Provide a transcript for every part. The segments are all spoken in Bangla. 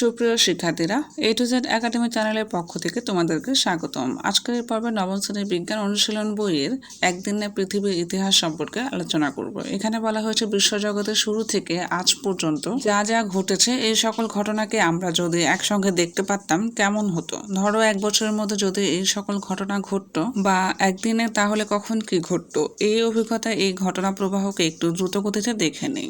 সুপ্রিয় শিক্ষার্থীরা এ টু জেড একাডেমি চ্যানেলের পক্ষ থেকে তোমাদেরকে স্বাগতম। আজকের এই পর্বে নবম শ্রেণির বিজ্ঞান অনুশীলন বইয়ের একদিনে পৃথিবীর ইতিহাস সম্পর্কে আলোচনা করব। এখানে বলা হয়েছে, বিশ্বজগতের শুরু থেকে আজ পর্যন্ত যা যা ঘটেছে, এই সকল ঘটনাকে আমরা যদি একসঙ্গে দেখতে পারতাম, কেমন হতো? ধরো, এক বছরের মধ্যে যদি এই সকল ঘটনা ঘটতো বা একদিনে, তাহলে কখন কি ঘটত? এই অভিজ্ঞতা এই ঘটনা প্রবাহকে একটু দ্রুত গতিতে দেখে নেই।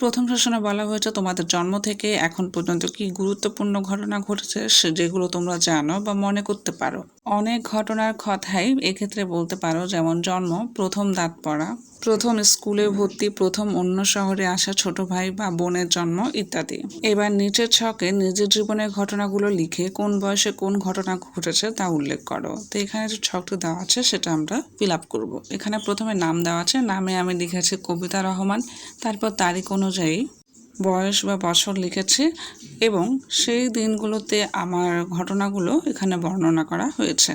প্রথম সেশনে বলা হয়েছে, তোমাদের জন্ম থেকে এখন পর্যন্ত কি গুরুত্বপূর্ণ ঘটনা ঘটেছে যেগুলো তোমরা জানো বা মনে করতে পারো। অনেক ঘটনার কথাই এক্ষেত্রে বলতে পারো, যেমন জন্ম, প্রথম দাঁত পড়া, প্রথম স্কুলে ভর্তি, প্রথম অন্য শহরে আসা ছোট ভাই বা বোনের জন্ম ইত্যাদি। এবার নিচের ছকে নিজের জীবনের ঘটনাগুলো লিখে কোন বয়সে কোন ঘটনা ঘটেছে তা উল্লেখ করো। তো এখানে যে ছকটি দেওয়া আছে সেটা আমরা ফিল আপ করব। এখানে প্রথমে নাম দেওয়া আছে, নামে আমি লিখেছি কবিতা রহমান, তারপর তারিখ অনুযায়ী বয়স বা বছর লিখেছি এবং সেই দিনগুলোতে আমার ঘটনাগুলো এখানে বর্ণনা করা হয়েছে।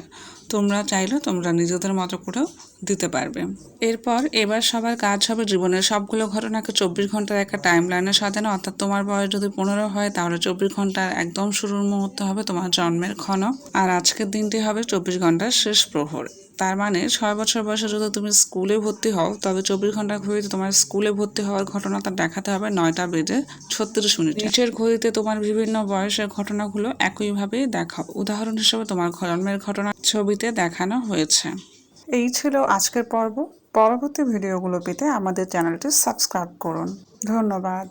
তোমরা চাইলে তোমরা নিজেদের মতো করেও দিতে পারবে। এরপর এবার সবার কাজ হবে জীবনের সবগুলো ঘটনাকে চব্বিশ ঘণ্টার একটা টাইম লাইনে সাজানো। অর্থাৎ তোমার বয়স যদি পনেরো হয়, তাহলে চব্বিশ ঘণ্টার একদম শুরুর মুহূর্ত হবে তোমার জন্মের ক্ষণ। আর আজকের দিনটি হবে চব্বিশ ঘণ্টার শেষ প্রহর। তার মানে ছয় বছর বয়সে যদি তুমি স্কুলে ভর্তি হও, তবে চব্বিশ ঘণ্টার ঘড়িতে তোমার স্কুলে ভর্তি হওয়ার ঘটনা ঘটনাটা দেখাতে হবে নয়টা বেজে ছত্রিশ মিনিট। নিচের ঘড়িতে তোমার বিভিন্ন বয়সের ঘটনাগুলো একইভাবে দেখাও। উদাহরণ হিসেবে তোমার জন্মের ঘটনা, ছবিতে দেখানো হয়েছে। এই ছিল আজকের পর্ব। পরবর্তী ভিডিওগুলো পেতে আমাদের চ্যানেলটি সাবস্ক্রাইব করুন। ধন্যবাদ।